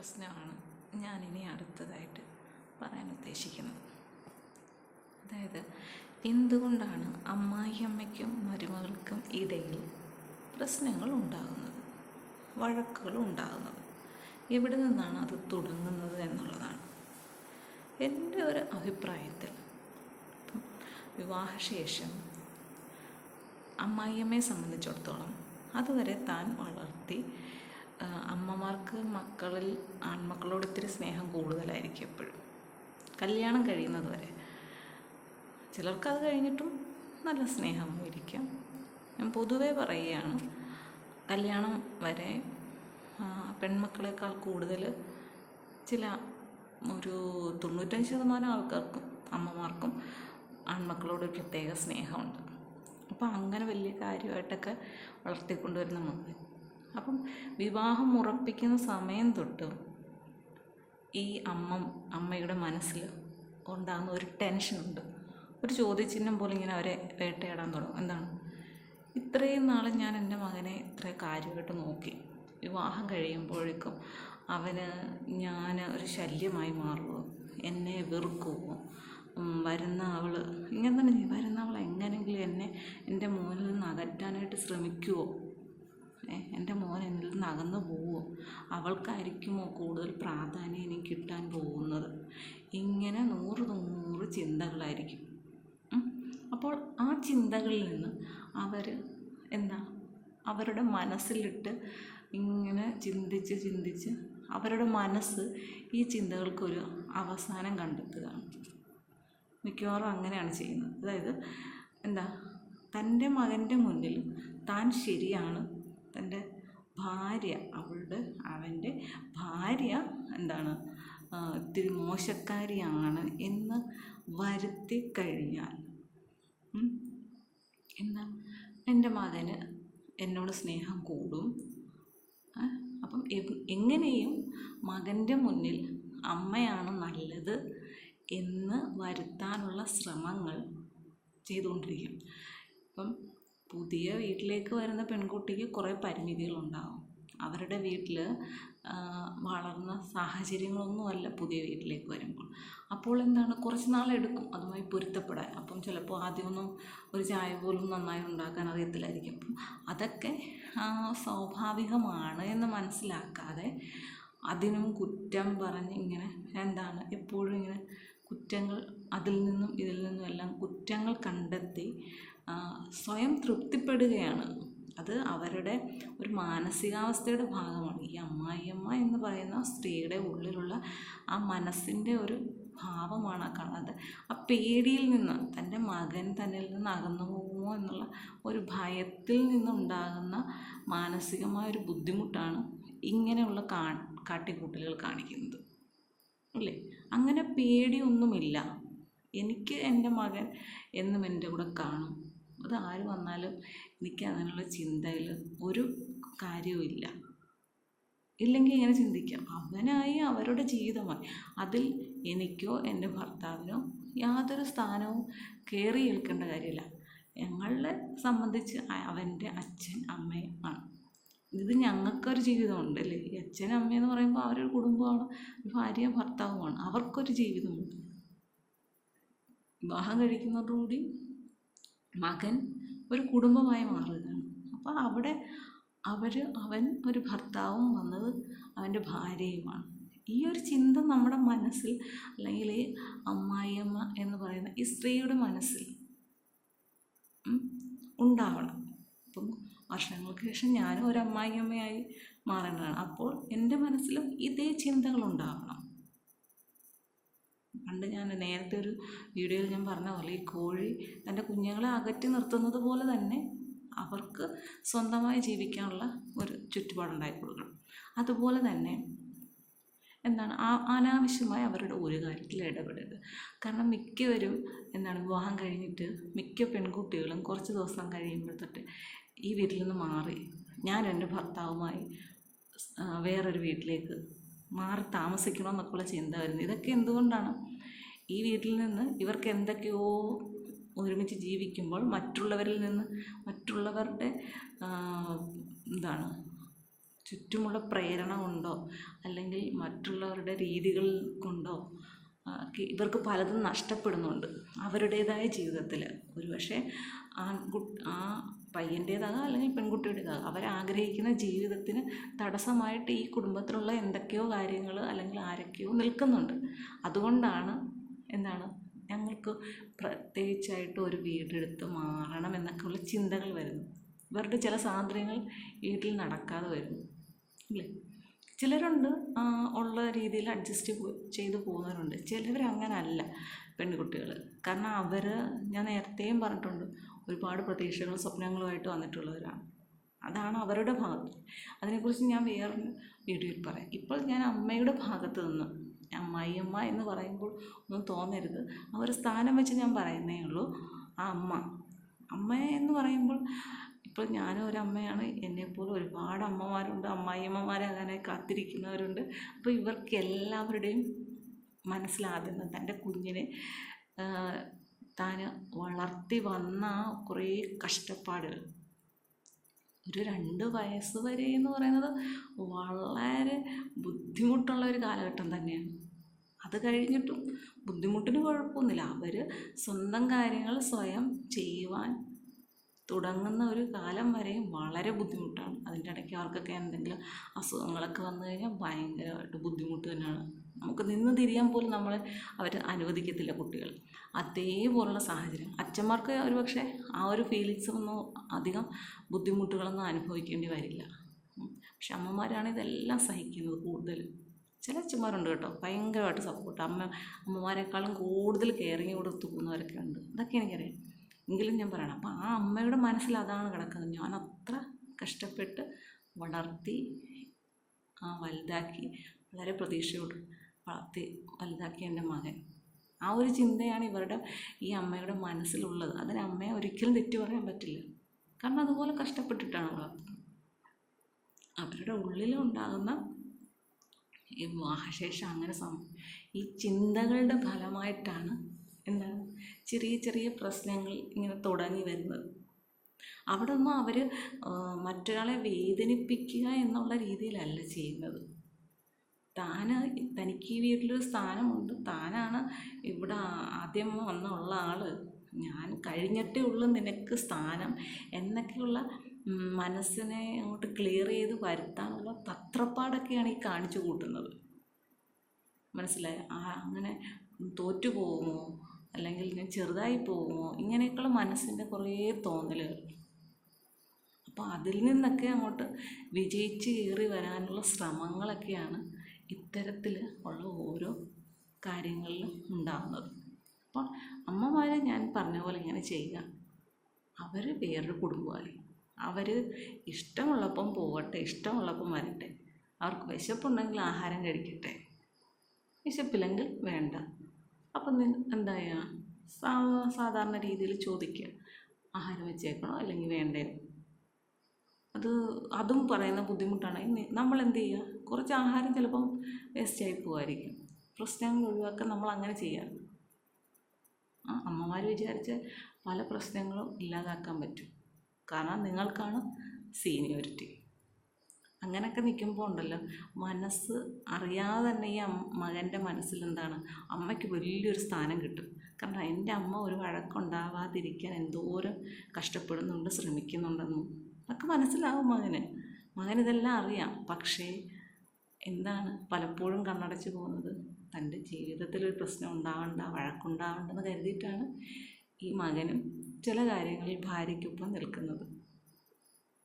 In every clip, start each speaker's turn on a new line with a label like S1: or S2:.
S1: പ്രശ്നമാണ് ഞാനിനി അടുത്തതായിട്ട് പറയാൻ ഉദ്ദേശിക്കുന്നത്. അതായത് എന്തുകൊണ്ടാണ് അമ്മായിയമ്മയ്ക്കും മരുമകൾക്കും ഇടയിൽ പ്രശ്നങ്ങൾ ഉണ്ടാകുന്നത്? വഴക്കുകൾ ഉണ്ടാകുന്നത്? എവിടെ നിന്നാണ് അത് തുടങ്ങുന്നത് എന്നുള്ളതാണ്. എന്റെ ഒരു അഭിപ്രായത്തിൽ വിവാഹശേഷം അമ്മായിയമ്മയെ സംബന്ധിച്ചിടത്തോളം അതുവരെ താൻ വളർത്തി അമ്മമാർക്ക് മക്കളിൽ ആൺമക്കളോട് ഇത്തിരി സ്നേഹം കൂടുതലായിരിക്കും എപ്പോഴും. കല്യാണം കഴിയുന്നത് വരെ. ചിലർക്ക് അത് കഴിഞ്ഞിട്ടും നല്ല സ്നേഹം ഇരിക്കാം. ഞാൻ പൊതുവേ പറയുകയാണ് കല്യാണം വരെ പെൺമക്കളെക്കാൾ കൂടുതൽ ചില ഒരു തൊണ്ണൂറ്റഞ്ച് ശതമാനം ആൾക്കാർക്കും അമ്മമാർക്കും ആൺമക്കളോട് പ്രത്യേക സ്നേഹമുണ്ട്. അപ്പോൾ അങ്ങനെ വലിയ കാര്യമായിട്ടൊക്കെ വളർത്തിക്കൊണ്ടുവരുന്ന അപ്പം വിവാഹം ഉറപ്പിക്കുന്ന സമയം തൊട്ട് ഈ അമ്മ അമ്മയുടെ മനസ്സിൽ ഉണ്ടാകുന്ന ഒരു ടെൻഷനുണ്ട്. ഒരു ചോദ്യചിഹ്നം പോലെ ഇങ്ങനെ അവരെ വേട്ടയാടാൻ തുടങ്ങും. എന്താണ്? ഇത്രയും നാൾ ഞാൻ എന്റെ മകനെ ഇത്ര കാര്യമായിട്ട് നോക്കി. വിവാഹം കഴിയുമ്പോഴേക്കും അവന് ഞാൻ ഒരു ശല്യമായി മാറുമോ എന്നെ വെറുക്കുമോ വരുന്ന അവൾ ഇങ്ങനെ തന്നെ. വരുന്ന അവൾ എങ്ങനെയെങ്കിലും എന്നെ എന്റെ മോനിൽ നിന്ന് അകറ്റാനായിട്ട് ശ്രമിക്കുമോ എന്റെ മോൻ എന്നിൽ നിന്ന് അകന്നു പോവുമോ അവൾക്കായിരിക്കുമോ കൂടുതൽ പ്രാധാന്യം ഇനി കിട്ടാൻ പോകുന്നത്? ഇങ്ങനെ നൂറ് നൂറ് ചിന്തകളായിരിക്കും. അപ്പോൾ ആ ചിന്തകളിൽ നിന്ന് അവർ എന്താ? അവരുടെ മനസ്സിലിട്ട് ഇങ്ങനെ ചിന്തിച്ച് ചിന്തിച്ച് അവരുടെ മനസ്സ് ഈ ചിന്തകൾക്കൊരു അവസാനം കണ്ടെത്തുകയാണ്. മിക്കവാറും അങ്ങനെയാണ് ചെയ്യുന്നത്. അതായത് എന്താ? തന്റെ മകന്റെ മുന്നിൽ താൻ ശരിയാണ് തന്റെ ഭാര്യ അവളുടെ അവന്റെ ഭാര്യ എന്താണ്? ഇത്തിരി മോശക്കാരിയാണ് എന്ന് വരുത്തി കഴിഞ്ഞാൽ എന്നാൽ എന്റെ മകന് എന്നോട് സ്നേഹം കൂടും. അപ്പം എങ്ങനെയും മകന്റെ മുന്നിൽ അമ്മയാണ് നല്ലത് എന്ന് വരുത്താനുള്ള ശ്രമങ്ങൾ ചെയ്തുകൊണ്ടിരിക്കും. ഇപ്പം പുതിയ വീട്ടിലേക്ക് വരുന്ന പെൺകുട്ടിക്ക് കുറേ പരിമിതികളുണ്ടാകും അവരുടെ വീട്ടിൽ വളർന്ന സാഹചര്യങ്ങളൊന്നുമല്ല പുതിയ വീട്ടിലേക്ക് വരുമ്പോൾ. അപ്പോൾ എന്താണ്? കുറച്ച് നാളെടുക്കും അതുമായി പൊരുത്തപ്പെടാൻ. അപ്പം ചിലപ്പോൾ ആദ്യമൊന്നും ഒരു ചായ പോലും നന്നായി ഉണ്ടാക്കാൻ അറിയത്തില്ലായിരിക്കും. അപ്പം അതൊക്കെ സ്വാഭാവികമാണ് എന്ന് മനസ്സിലാക്കാതെ അതിനും കുറ്റം പറഞ്ഞ് ഇങ്ങനെ എന്താണ്? എപ്പോഴും ഇങ്ങനെ കുറ്റങ്ങൾ അതിൽ നിന്നും ഇതിൽ നിന്നും എല്ലാം കുറ്റങ്ങൾ കണ്ടെത്തി സ്വയം തൃപ്തിപ്പെടുകയാണ്. അത് അവരുടെ ഒരു മാനസികാവസ്ഥയുടെ ഭാഗമാണ്. ഈ അമ്മായിയമ്മ എന്ന് പറയുന്ന സ്ത്രീയുടെ ഉള്ളിലുള്ള ആ മനസ്സിന്റെ ഒരു ഭാവമാണ് ആ കാണുന്നത്. ആ പേടിയിൽ നിന്ന് തന്റെ മകൻ തന്നിൽ നിന്ന് അകന്നു പോകുമോ എന്നുള്ള ഒരു ഭയത്തിൽ നിന്നുണ്ടാകുന്ന മാനസികമായ ഒരു ബുദ്ധിമുട്ടാണ് ഇങ്ങനെയുള്ള കാ കാട്ടിക്കൂട്ടലുകൾ കാണിക്കുന്നത്. അല്ലേ? അങ്ങനെ പേടിയൊന്നുമില്ല. എനിക്ക് എന്റെ മകൻ എന്നും എന്റെ കൂടെ കാണും. അത് ആര് വന്നാലും എനിക്ക് അതിനുള്ള ചിന്തയിൽ ഒരു കാര്യവുമില്ല ഇല്ലെങ്കിൽ ഇങ്ങനെ ചിന്തിക്കാം. അവനായി അവരുടെ ജീവിതമായി. അതിൽ എനിക്കോ എന്റെ ഭർത്താവിനോ യാതൊരു സ്ഥാനവും കയറി ഏൽക്കേണ്ട കാര്യമില്ല. ഞങ്ങളെ സംബന്ധിച്ച് അവന്റെ അച്ഛൻ അമ്മയും ആണ്. ഇത് ഞങ്ങൾക്കൊരു ജീവിതമുണ്ട് അല്ലേ? ഈ അച്ഛൻ അമ്മയെന്ന് പറയുമ്പോൾ അവരൊരു കുടുംബമാണ്. ഭാര്യ ഭർത്താവുമാണ്. അവർക്കൊരു ജീവിതമുണ്ട്. വിവാഹം കഴിക്കുന്നതോടുകൂടി മകൻ ഒരു കുടുംബമായി മാറുകയാണ്. അപ്പോൾ അവിടെ അവർ അവൻ ഒരു ഭർത്താവും വന്നത് അവന്റെ ഭാര്യയുമാണ്. ഈ ഒരു ചിന്ത നമ്മുടെ മനസ്സിൽ അല്ലെങ്കിൽ അമ്മായിയമ്മ എന്ന് പറയുന്ന ഈ സ്ത്രീയുടെ മനസ്സിൽ ഉണ്ടാവണം. അപ്പം വർഷങ്ങൾക്ക് ശേഷം ഞാനും ഒരു അമ്മായിയമ്മയായി മാറേണ്ടതാണ്. അപ്പോൾ എന്റെ മനസ്സിലും ഇതേ ചിന്തകൾ ഉണ്ടാവണം. പണ്ട് ഞാൻ നേരത്തെ ഒരു വീഡിയോയിൽ ഞാൻ പറഞ്ഞ പോലെ ഈ കോഴി തന്റെ കുഞ്ഞുങ്ങളെ അകറ്റി നിർത്തുന്നത് പോലെ തന്നെ അവർക്ക് സ്വന്തമായി ജീവിക്കാനുള്ള ഒരു ചുറ്റുപാടുണ്ടാക്കി കൊടുക്കണം. അതുപോലെ തന്നെ എന്താണ് ആ അനാവശ്യമായി അവരുടെ ഒരു കാര്യത്തിൽ ഇടപെടരുത്. കാരണം മിക്കവരും എന്താണ് വിവാഹം കഴിഞ്ഞിട്ട് മിക്ക പെൺകുട്ടികളും കുറച്ച് ദിവസം കഴിയുമ്പോൾ തൊട്ട് ഈ വീട്ടിൽ നിന്ന് മാറി ഞാൻ എന്റെ ഭർത്താവുമായി വേറൊരു വീട്ടിലേക്ക് മാറി താമസിക്കണമെന്നൊക്കെയുള്ള ചിന്ത വരുന്നത്. ഇതൊക്കെ എന്തുകൊണ്ടാണ്? ഈ വീട്ടിൽ നിന്ന് ഇവർക്ക് എന്തൊക്കെയോ ഒരുമിച്ച് ജീവിക്കുമ്പോൾ മറ്റുള്ളവരിൽ നിന്ന് മറ്റുള്ളവരുടെ എന്താണ് ചുറ്റുമുള്ള പ്രേരണ കൊണ്ടോ അല്ലെങ്കിൽ മറ്റുള്ളവരുടെ രീതികൾ കൊണ്ടോ ഇവർക്ക് പലതും നഷ്ടപ്പെടുന്നുണ്ട്. അവരുടേതായ ജീവിതത്തിൽ ഒരുപക്ഷെ ആൺകു ആ പയ്യന്റേതാകാം അല്ലെങ്കിൽ പെൺകുട്ടിയുടേതാകാം. അവരാഗ്രഹിക്കുന്ന ജീവിതത്തിന് തടസ്സമായിട്ട് ഈ കുടുംബത്തിലുള്ള എന്തൊക്കെയോ കാര്യങ്ങൾ അല്ലെങ്കിൽ ആരൊക്കെയോ നിൽക്കുന്നുണ്ട്. അതുകൊണ്ടാണ് എന്താണ് ഞങ്ങൾക്ക് പ്രത്യേകിച്ചായിട്ട് ഒരു വീടെടുത്ത് മാറണം എന്നൊക്കെയുള്ള ചിന്തകൾ വരുന്നു. ഇവരുടെ ചില സ്വാതന്ത്ര്യങ്ങൾ വീട്ടിൽ നടക്കാതെ വരുന്നു അല്ലേ? ചിലരുണ്ട് ഉള്ള രീതിയിൽ അഡ്ജസ്റ്റ് ചെയ്തു പോകുന്നവരുണ്ട്. അല്ല പെൺകുട്ടികൾ കാരണം അവർ ഞാൻ നേരത്തെയും പറഞ്ഞിട്ടുണ്ട് ഒരുപാട് പ്രതീക്ഷകളും സ്വപ്നങ്ങളുമായിട്ട് വന്നിട്ടുള്ളവരാണ്. അതാണ് അവരുടെ ഭാഗത്ത് അതിനെക്കുറിച്ച് ഞാൻ വേറൊരു വീഡിയോയിൽ പറയാം. ഇപ്പോൾ ഞാൻ അമ്മയുടെ ഭാഗത്ത് നിന്ന് അമ്മായിയമ്മ എന്ന് പറയുമ്പോൾ ഒന്നും തോന്നരുത്. അവർ സ്ഥാനം വെച്ച് ഞാൻ പറയുന്നേ ഉള്ളൂ ആ അമ്മ. അമ്മ എന്ന് പറയുമ്പോൾ ഇപ്പോൾ ഞാനും ഒരു അമ്മയാണ്. എന്നെപ്പോലെ ഒരുപാട് അമ്മമാരുണ്ട്. അമ്മായിയമ്മമാരാകാനായി കാത്തിരിക്കുന്നവരുണ്ട്. അപ്പോൾ ഇവർക്ക് എല്ലാവരുടെയും മനസ്സിലാകുന്ന തന്റെ കുഞ്ഞിനെ താൻ വളർത്തി വന്ന കുറേ കഷ്ടപ്പാടുകൾ ഒരു രണ്ട് വയസ്സ് വരെ എന്ന് പറയുന്നത് വളരെ ബുദ്ധിമുട്ടുള്ള ഒരു കാലഘട്ടം തന്നെയാണ്. അത് കഴിഞ്ഞിട്ടും ബുദ്ധിമുട്ടിന് കുഴപ്പമൊന്നുമില്ല. അവർ സ്വന്തം കാര്യങ്ങൾ സ്വയം ചെയ്യുവാൻ തുടങ്ങുന്ന ഒരു കാലം വരെയും വളരെ ബുദ്ധിമുട്ടാണ്. അതിന്റെ ഇടയ്ക്ക് അവർക്കൊക്കെ എന്തെങ്കിലും അസുഖങ്ങളൊക്കെ വന്നു കഴിഞ്ഞാൽ ഭയങ്കരമായിട്ട് ബുദ്ധിമുട്ട് തന്നെയാണ്. നമുക്ക് നിന്ന് തിരിയാൻ പോലും നമ്മൾ അവർ അനുവദിക്കത്തില്ല കുട്ടികൾ അതേപോലുള്ള സാഹചര്യം. അച്ഛന്മാർക്ക് ഒരു പക്ഷേ ആ ഒരു ഫീലിങ്സ് ഒന്നും അധികം ബുദ്ധിമുട്ടുകളൊന്നും അനുഭവിക്കേണ്ടി വരില്ല. പക്ഷെ അമ്മമാരാണ് ഇതെല്ലാം സഹിക്കുന്നത് കൂടുതൽ. ചില അച്ഛന്മാരുണ്ട് കേട്ടോ ഭയങ്കരമായിട്ട് സപ്പോർട്ട് അമ്മ അമ്മമാരെക്കാളും കൂടുതൽ കെയറിങ് കൊടുത്ത് പോകുന്നവരൊക്കെ ഉണ്ട്. അതൊക്കെ എനിക്കറിയാം. എങ്കിലും ഞാൻ പറയണം അപ്പം ആ അമ്മയുടെ മനസ്സിൽ അതാണ് കിടക്കുന്നത്. ഞാൻ അത്ര കഷ്ടപ്പെട്ട് വളർത്തി ആ വലുതാക്കി വളരെ പ്രതീക്ഷയോട് വളർത്തി വലുതാക്കിയ എന്റെ മകൻ. ആ ഒരു ചിന്തയാണ് ഇവരുടെ ഈ അമ്മയുടെ മനസ്സിലുള്ളത്. അതിന് അമ്മയെ ഒരിക്കലും തെറ്റു പറയാൻ പറ്റില്ല. കാരണം അതുപോലെ കഷ്ടപ്പെട്ടിട്ടാണ് വളർത്തുന്നത്. അവരുടെ ഉള്ളിലുണ്ടാകുന്ന ഈ വിവാഹശേഷം അങ്ങനെ സം ഈ ചിന്തകളുടെ ഫലമായിട്ടാണ് എന്താണ് ചെറിയ ചെറിയ പ്രശ്നങ്ങൾ ഇങ്ങനെ തുടങ്ങി വരുന്നത്. അവിടെ ഒന്നും അവർ മറ്റൊരാളെ വേദനിപ്പിക്കുക എന്നുള്ള രീതിയിലല്ല ചെയ്യുന്നത്. താന് തനിക്ക് ഈ വീട്ടിലൊരു സ്ഥാനമുണ്ട്. താനാണ് ഇവിടെ ആദ്യം വന്നുള്ള ആൾ ഞാൻ കഴിഞ്ഞിട്ടേ ഉള്ളൂ നിനക്ക് സ്ഥാനം എന്നൊക്കെയുള്ള മനസ്സിനെ അങ്ങോട്ട് ക്ലിയർ ചെയ്ത് വരുത്താനുള്ള തത്രപ്പാടൊക്കെയാണ് ഈ കാണിച്ചു കൂട്ടുന്നത്. മനസ്സിലായി? അങ്ങനെ തോറ്റു പോകുമോ? അല്ലെങ്കിൽ ഞാൻ ചെറുതായി പോകുമോ? ഇങ്ങനെയൊക്കെയുള്ള മനസ്സിന്റെ കുറേ തോന്നലുകൾ. അപ്പോൾ അതിൽ നിന്നൊക്കെ അങ്ങോട്ട് വിജയിച്ച് കയറി വരാനുള്ള ശ്രമങ്ങളൊക്കെയാണ് ഇത്തരത്തിൽ ഉള്ള ഓരോ കാര്യങ്ങളിലും ഉണ്ടാകുന്നത് അപ്പോൾ അമ്മമാരെ ഞാൻ പറഞ്ഞ പോലെ ഇങ്ങനെ ചെയ്യുക. അവർ വേറൊരു കുടുംബമായി. അവർ ഇഷ്ടമുള്ളപ്പം പോകട്ടെ ഇഷ്ടമുള്ളപ്പം വരട്ടെ. അവർക്ക് വിശപ്പുണ്ടെങ്കിൽ ആഹാരം കഴിക്കട്ടെ. വിശപ്പില്ലെങ്കിൽ വേണ്ട. അപ്പം നി എന്തായാ സാധാരണ രീതിയിൽ ചോദിക്കുക. ആഹാരം വെച്ചേക്കണോ? അല്ലെങ്കിൽ വേണ്ടയോ? അത് അതും പറയുന്ന ബുദ്ധിമുട്ടാണ്. നമ്മൾ എന്ത് ചെയ്യുക കുറച്ച് ആഹാരം ചിലപ്പം വേസ്റ്റായി പോകുമായിരിക്കും പ്രശ്നങ്ങൾ ഒഴിവാക്കാൻ നമ്മൾ അങ്ങനെ ചെയ്യാറ്. ആ അമ്മമാർ വിചാരിച്ച് പല പ്രശ്നങ്ങളും ഇല്ലാതാക്കാൻ പറ്റും. കാരണം നിങ്ങൾക്കാണ് സീനിയോറിറ്റി അങ്ങനെയൊക്കെ നിൽക്കുമ്പോൾ ഉണ്ടല്ലോ മനസ്സ് അറിയാതെ തന്നെ ഈ മകന്റെ മനസ്സിൽ എന്താണ് അമ്മയ്ക്ക് വലിയൊരു സ്ഥാനം കിട്ടും. കാരണം എന്റെ അമ്മ ഒരു വഴക്കുണ്ടാവാതിരിക്കാൻ എന്തോരം കഷ്ടപ്പെടുന്നുണ്ട് ശ്രമിക്കുന്നുണ്ടെന്നും അതൊക്കെ മനസ്സിലാവും മകന്. മകനിതെല്ലാം അറിയാം. പക്ഷേ എന്താണ് പലപ്പോഴും കണ്ണടച്ച് പോകുന്നത്? തന്റെ ജീവിതത്തിൽ ഒരു പ്രശ്നം ഉണ്ടാവണ്ട വഴക്കുണ്ടാവണ്ടെന്ന് കരുതിയിട്ടാണ് ഈ മകനും ചില കാര്യങ്ങളിൽ ഭാര്യയ്ക്കൊപ്പം നിൽക്കുന്നത്.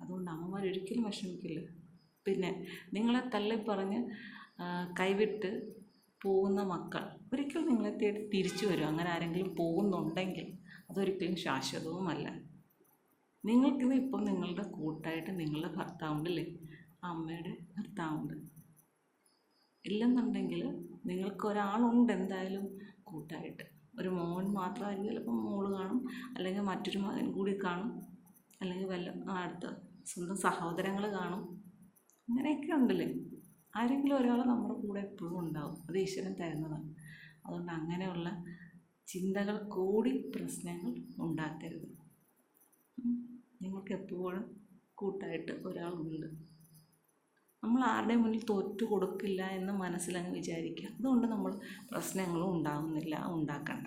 S1: അതുകൊണ്ട് അമ്മമാർ ഒരിക്കലും വിഷമിക്കില്ല. പിന്നെ നിങ്ങളെ തള്ളിപ്പറഞ്ഞ് കൈവിട്ട് പോകുന്ന മക്കൾ ഒരിക്കലും നിങ്ങളെ തേടി തിരിച്ചു വരും? അങ്ങനെ ആരെങ്കിലും പോകുന്നുണ്ടെങ്കിൽ അതൊരിക്കലും ശാശ്വതവുമല്ല. നിങ്ങൾക്കിന്ന് ഇപ്പം നിങ്ങളുടെ കൂട്ടായിട്ട് നിങ്ങളുടെ ഭർത്താവുണ്ട് അല്ലേ അമ്മയുടെ ഭർത്താവുണ്ട്. ഇല്ലെന്നുണ്ടെങ്കിൽ നിങ്ങൾക്ക് ഒരാളുണ്ട് എന്തായാലും കൂട്ടായിട്ട്. ഒരു മോൻ മാത്രമായിരിക്കും ചിലപ്പം മോൾ കാണും അല്ലെങ്കിൽ മറ്റൊരു മകൻ കൂടി കാണും അല്ലെങ്കിൽ വല്ല അടുത്ത സ്വന്തം സഹോദരങ്ങൾ കാണും. അങ്ങനെയൊക്കെ ഉണ്ടല്ലേ? ആരെങ്കിലും ഒരാൾ നമ്മുടെ കൂടെ എപ്പോഴും ഉണ്ടാവും. അത് ഈശ്വരൻ തരുന്നതാണ്. അതുകൊണ്ട് അങ്ങനെയുള്ള ചിന്തകൾ കൂടി പ്രശ്നങ്ങൾ ഉണ്ടാക്കരുത്. നിങ്ങൾക്ക് എപ്പോഴും കൂട്ടായിട്ട് ഒരാളുണ്ട്. നമ്മൾ ആരുടെയും മുന്നിൽ തോറ്റു കൊടുക്കില്ല എന്ന് മനസ്സിലങ്ങ് വിചാരിക്കുക. അതുകൊണ്ട് നമ്മൾ പ്രശ്നങ്ങളും ഉണ്ടാകുന്നില്ല ഉണ്ടാക്കണ്ട.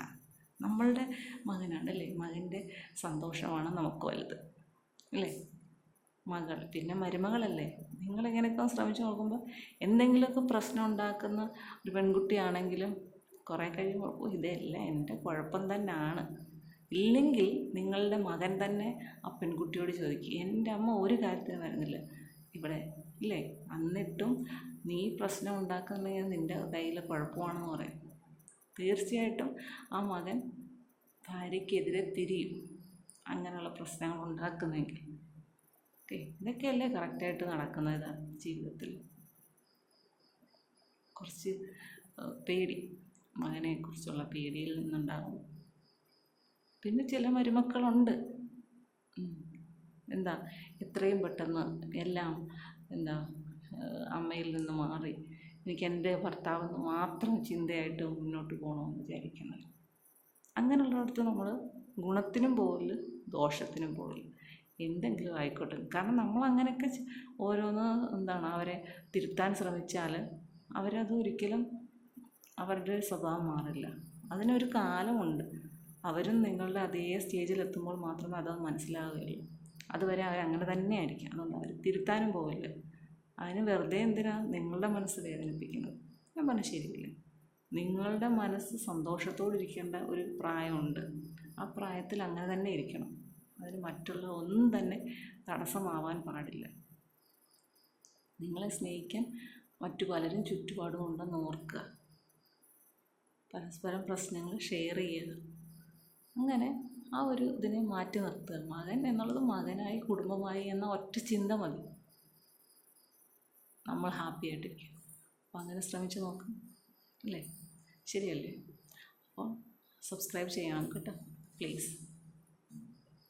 S1: നമ്മളുടെ മകനാണ് അല്ലേ? മകന്റെ സന്തോഷമാണ് നമുക്ക് വലുത്. അല്ലേ? മകൾ പിന്നെ മരുമകളല്ലേ? നിങ്ങളിങ്ങനെയൊക്കെ ശ്രമിച്ചു നോക്കുമ്പോൾ എന്തെങ്കിലുമൊക്കെ പ്രശ്നം ഉണ്ടാക്കുന്ന ഒരു പെൺകുട്ടിയാണെങ്കിലും കുറേ കഴിയുമ്പോൾ ഇതെല്ലാം എന്റെ കുഴപ്പം തന്നെയാണ് ഇല്ലെങ്കിൽ നിങ്ങളുടെ മകൻ തന്നെ ആ പെൺകുട്ടിയോട് ചോദിക്കും എന്റെ അമ്മ ഒരു കാര്യത്തിന് വരുന്നില്ല. ഇവിടെ ഇല്ലേ? എന്നിട്ടും നീ പ്രശ്നം ഉണ്ടാക്കുന്നെങ്കിൽ നിന്റെ കയ്യിൽ കുഴപ്പമാണെന്ന് പറയും. തീർച്ചയായിട്ടും ആ മകൻ ഭാര്യയ്ക്കെതിരെ തിരിയും. അങ്ങനെയുള്ള പ്രശ്നങ്ങൾ ഉണ്ടാക്കുന്നെങ്കിൽ. ഓക്കെ? ഇതൊക്കെയല്ലേ കറക്റ്റായിട്ട് നടക്കുന്നത് ജീവിതത്തിൽ. കുറച്ച് പേടി. മകനെക്കുറിച്ചുള്ള പേടിയിൽ നിന്നുണ്ടാകും പിന്നെ ചില മരുമക്കളുണ്ട്. എന്താ എത്രയും പെട്ടെന്ന് എല്ലാം എന്താ അമ്മയിൽ നിന്ന് മാറി എനിക്ക് എന്റെ ഭർത്താവെന്ന് മാത്രം ചിന്തയായിട്ട് മുന്നോട്ട് പോകണമെന്ന് വിചാരിക്കുന്നത്. അങ്ങനെയുള്ളിടത്ത് നമ്മൾ ഗുണത്തിനും പോകില്ല ദോഷത്തിനും പോകില്ല എന്തെങ്കിലും ആയിക്കോട്ടെ. കാരണം നമ്മൾ അങ്ങനെയൊക്കെ ഓരോന്ന് എന്താണ് അവരെ തിരുത്താൻ ശ്രമിച്ചാൽ അവരത് ഒരിക്കലും അവരുടെ സ്വഭാവം മാറില്ല. അതിനൊരു കാലമുണ്ട്. അവരും നിങ്ങളുടെ അതേ സ്റ്റേജിൽ എത്തുമ്പോൾ മാത്രമേ അത് മനസ്സിലാവുകയുള്ളൂ. അതുവരെ അവർ അങ്ങനെ തന്നെ ആയിരിക്കും അതുകൊണ്ട് അവർ തിരുത്താനും പോവില്ല. അതിന് വെറുതെ എന്തിനാണ് നിങ്ങളുടെ മനസ്സ് വേദനിപ്പിക്കുന്നത്? ഞാൻ പറഞ്ഞു ശരിയില്ല. നിങ്ങളുടെ മനസ്സ് സന്തോഷത്തോടെ ഇരിക്കേണ്ട ഒരു പ്രായമുണ്ട്. ആ പ്രായത്തിൽ അങ്ങനെ തന്നെ ഇരിക്കണം. അതിന് മറ്റുള്ള ഒന്നും തന്നെ തടസ്സമാവാൻ പാടില്ല. നിങ്ങളെ സ്നേഹിക്കാൻ മറ്റു പലരും ചുറ്റുപാടും ഉണ്ടെന്ന് ഓർക്കുക. പരസ്പരം പ്രശ്നങ്ങൾ ഷെയർ ചെയ്യുക. അങ്ങനെ ആ ഒരു ഇതിനെ മാറ്റി നിർത്തുക. മകൻ എന്നുള്ളത് മകനായി കുടുംബമായി എന്ന ഒറ്റ ചിന്ത മതി. നമ്മൾ ഹാപ്പി ആയിട്ടിരിക്കും അപ്പോൾ അങ്ങനെ ശ്രമിച്ച് നോക്കാം. അല്ലേ? ശരിയല്ലേ? അപ്പോൾ സബ്സ്ക്രൈബ് ചെയ്യണം കേട്ടോ. പ്ലീസ്